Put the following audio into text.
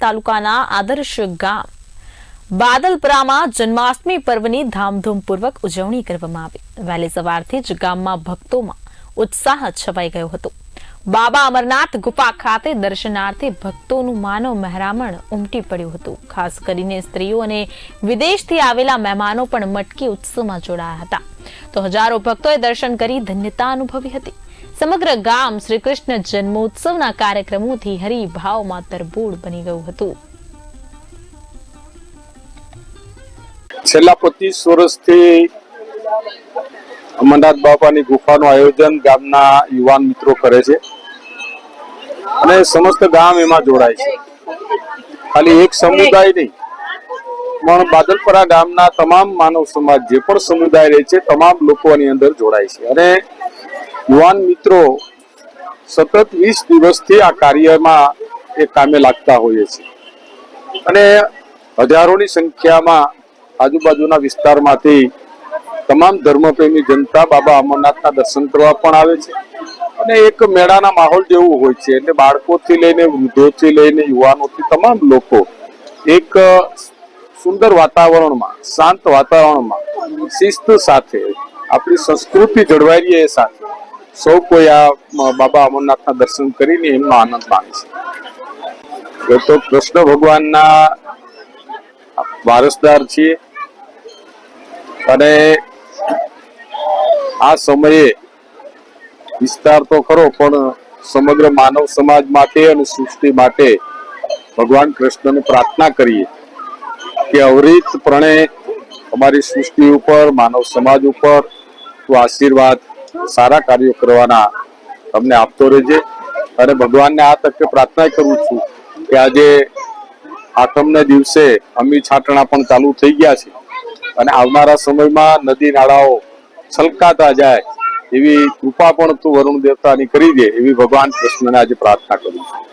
તાલુકાના આદર્શ ગામ. બાદલપુરામાં જન્માષ્ટમી પર્વની ધામધૂમપૂર્વક ઉજવણી કરવામાં આવી. વહેલી સવારથી જ ગામમાં ભક્તોમાં ઉત્સાહ છવાઈ ગયો હતો. બાબા અમરનાથ ગુફા ખાતે દર્શનાર્થે ભક્તોનું માનવ મહેરામણ ઉમટી પડ્યું હતું. ખાસ કરીને સ્ત્રીઓ અને વિદેશથી આવેલા મહેમાનો પણ મટકી ઉત્સવમાં જોડાયા હતા. તો હજારો ભક્તોએ દર્શન કરી ધન્યતા અનુભવી હતી. સમગ્ર ગામ શ્રી કૃષ્ણ જન્મોત્સવના કાર્યક્રમોથી હરિભાવમાં તરબૂળ બની ગયું હતું. છેલ્લા પચીસ વર્ષથી અમરનાથ બાપાની ગુફાનું આયોજન ગામના યુવાન મિત્રો કરે છે. અને સમસ્ત ગામ એમાં જોડાય છે. ખાલી એક સમુદાય નહીં, પણ બાદલપરા ગામના તમામ માનવ સમાજ, જે પણ સમુદાય રહે છે, તમામ લોકો અંદર જોડાય છે. અને યુવાન મિત્રો સતત વીસ દિવસથી આ કાર્યમાં એ કામે લાગતા હોઈએ છે અને હજારોની સંખ્યામાં આજુબાજુના વિસ્તારમાંથી તમામ ધર્મપ્રેમી જનતા બાબા અમરનાથના દર્શન કરવા પણ આવે છે. અને એક મેળાના માહોલ જેવું હોય છે, એટલે બાળકોથી લઈને વૃદ્ધોથી લઈને યુવાનોથી તમામ લોકો એક સુંદર વાતાવરણમાં, શાંત વાતાવરણમાં શિસ્ત સાથે આપણી સંસ્કૃતિ જળવાઈ રહે સાથે સૌ કોઈ આ બાબા અમરનાથના દર્શન કરીને એમનો આનંદ માણે છે. તો કૃષ્ણ ભગવાનના વારસદાર છીએ અને આ સમયે વિસ્તાર તો ખરો, પણ સમગ્ર માનવ સમાજ માટે અને સૃષ્ટિ માટે ભગવાન કૃષ્ણને પ્રાર્થના કરીએ કે અવરિતપણે અમારી સૃષ્ટિ ઉપર, માનવ સમાજ ઉપર તો આશીર્વાદ સારા કાર્યો કરવાના તમને આપતો રહેજે. અને ભગવાનને આ તકે પ્રાર્થના કરું છું કે આજે આઠમને દિવસે અમી છાંટણા પણ ચાલુ થઈ ગયા છે. અને આવનારા સમયમાં નદી નાળાઓ છલકાતા જાય એવી કૃપા પણ તું વરુણ દેવતાની કરી દે એવી ભગવાન કૃષ્ણને આજે પ્રાર્થના કરું છું.